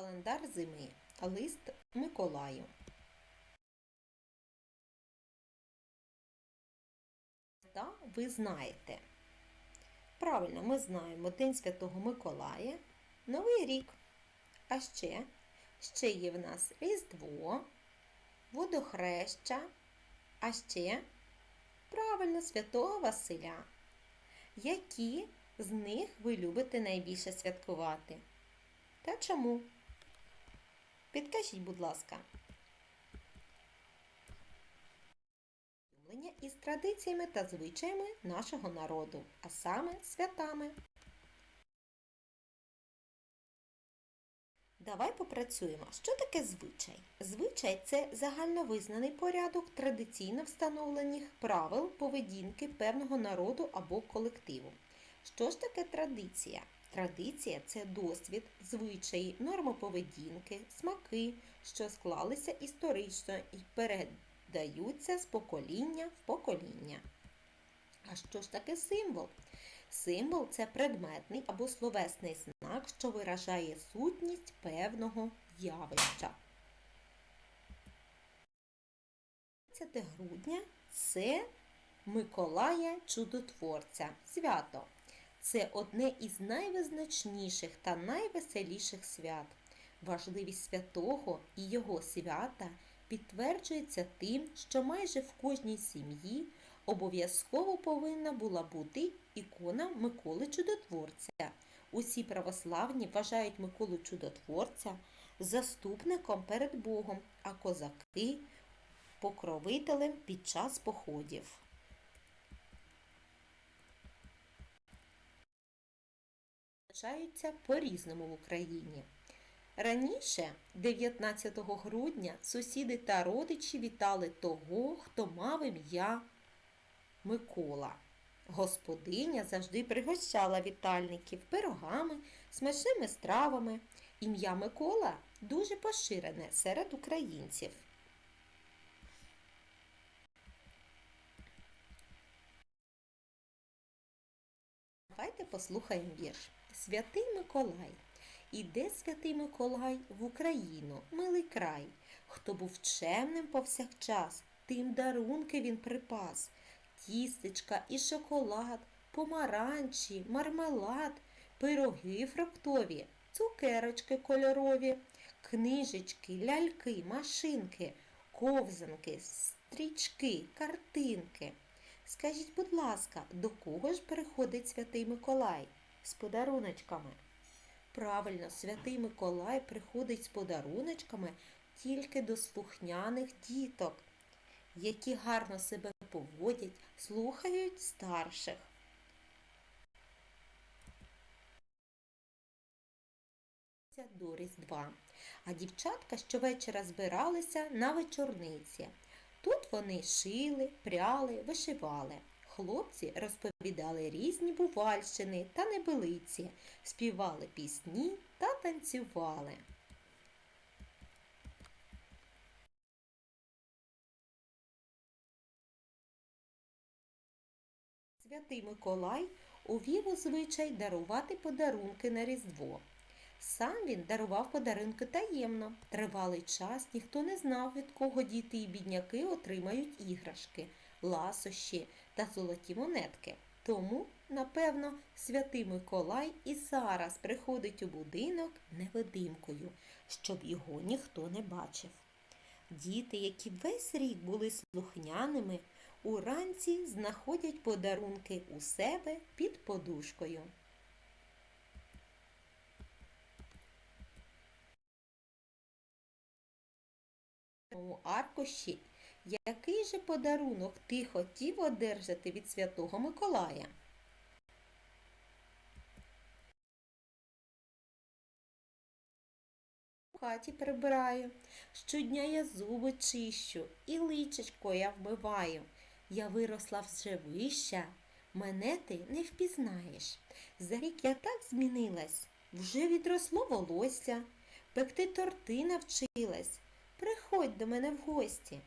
Календар зими. Лист Миколаю. Та ви знаєте. Правильно, ми знаємо День Святого Миколая, Новий рік. А ще, ще є в нас Різдво, Водохреща, а ще правильно Святого Василя. Які з них ви любите найбільше святкувати? Та чому? Підкажіть, будь ласка. Із традиціями та звичаями нашого народу, а саме святами. Давай попрацюємо. Що таке звичай? Звичай це загальновизнаний порядок традиційно встановлених правил поведінки певного народу або колективу. Що ж таке традиція? Традиція це досвід, звичаї, норми поведінки, смаки, що склалися історично і передаються з покоління в покоління. А що ж таке символ? Символ це предметний або словесний знак, що виражає сутність певного явища. 15 грудня це Миколая Чудотворця. Свято. Це одне із найвизначніших та найвеселіших свят. Важливість святого і його свята підтверджується тим, що майже в кожній сім'ї обов'язково повинна була бути ікона Миколи Чудотворця. Усі православні вважають Миколу Чудотворця заступником перед Богом, а козаки покровителем під час походів. Визначаються по-різному в Україні. Раніше, 19 грудня, сусіди та родичі вітали того, хто мав ім'я Микола. Господиня завжди пригощала вітальників пирогами, смачними стравами. Ім'я Микола дуже поширене серед українців. Давайте послухаємо вірш. Святий Миколай. Іде святий Миколай в Україну, милий край. Хто був чемним повсякчас, тим дарунки він припас. Тістечка і шоколад, помаранчі, мармелад, пироги фруктові, цукерочки кольорові, книжечки, ляльки, машинки, ковзанки, стрічки, картинки. Скажіть, будь ласка, до кого ж приходить святий Миколай з подаруночками? Правильно, святий Миколай приходить з подаруночками тільки до слухняних діток, які гарно себе поводять, слухають старших. До Різдва. А дівчатка щовечора збиралися на вечорниці. Тут вони шили, пряли, вишивали. Хлопці розповідали різні бувальщини та небелиці, співали пісні та танцювали. Святий Миколай увів у звичай дарувати подарунки на Різдво. Сам він дарував подарунки таємно. Тривалий час ніхто не знав, від кого діти і бідняки отримають іграшки, ласощі та золоті монетки. Тому, напевно, святий Миколай і зараз приходить у будинок невидимкою, щоб його ніхто не бачив. Діти, які весь рік були слухняними, уранці знаходять подарунки у себе під подушкою. Аркуші який же подарунок ти хотів одержати від Святого Миколая? У хаті прибираю, щодня я зуби чищу і личечко я вмиваю. Я виросла вже вища, мене ти не впізнаєш. За рік я так змінилась, вже відросло волосся, пекти торти навчилась. Приходь до мене в гості.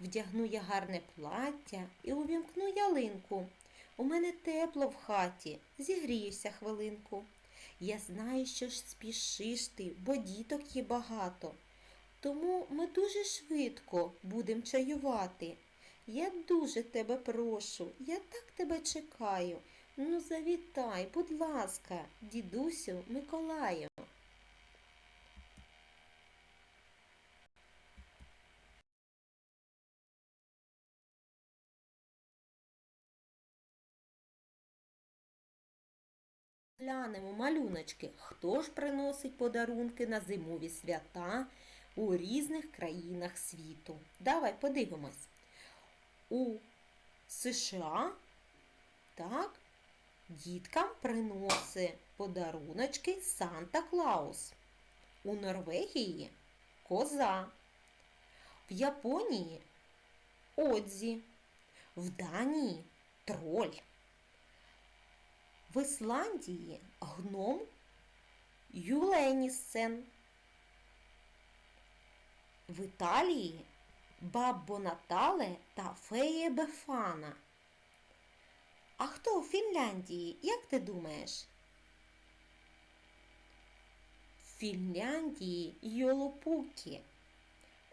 Вдягну я гарне плаття і увімкну ялинку. У мене тепло в хаті, зігріюся хвилинку. Я знаю, що ж спішиш ти, бо діток є багато. Тому ми дуже швидко будемо чаювати. Я дуже тебе прошу, я так тебе чекаю. Ну, завітай, будь ласка, дідусю Миколаю. Глянемо малюночки, хто ж приносить подарунки на зимові свята у різних країнах світу. Давай подивимось. У США так, діткам приносить подаруночки Санта Клаус. У Норвегії коза. В Японії Одзі. В Данії троль. В Ісландії гном Юленіссен. В Італії Баббо Натале та Феє Бефана. А хто у Фінляндії, як ти думаєш? В Фінляндії Йолопукі.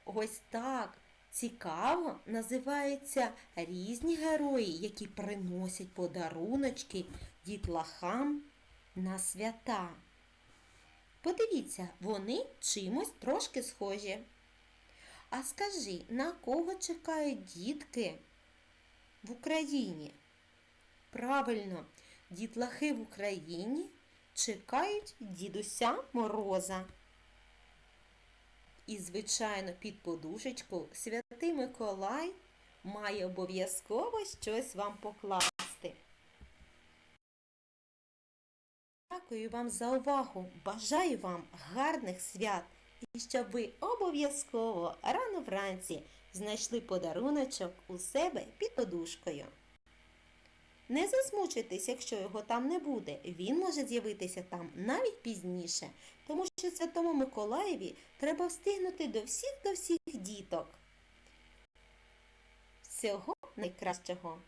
Ось так цікаво називаються різні герої, які приносять подаруночки дітлахам на свята. Подивіться, вони чимось трошки схожі. А скажи, на кого чекають дітки в Україні? Правильно, дітлахи в Україні чекають дідуся Мороза. І, звичайно, під подушечку святий Миколай має обов'язково щось вам покласти. Дякую вам за увагу. Бажаю вам гарних свят і щоб ви обов'язково рано вранці знайшли подаруночок у себе під подушкою. Не засмучуйтесь, якщо його там не буде. Він може з'явитися там навіть пізніше, тому що Святому Миколаєві треба встигнути до всіх до всіх діток. Всього найкращого!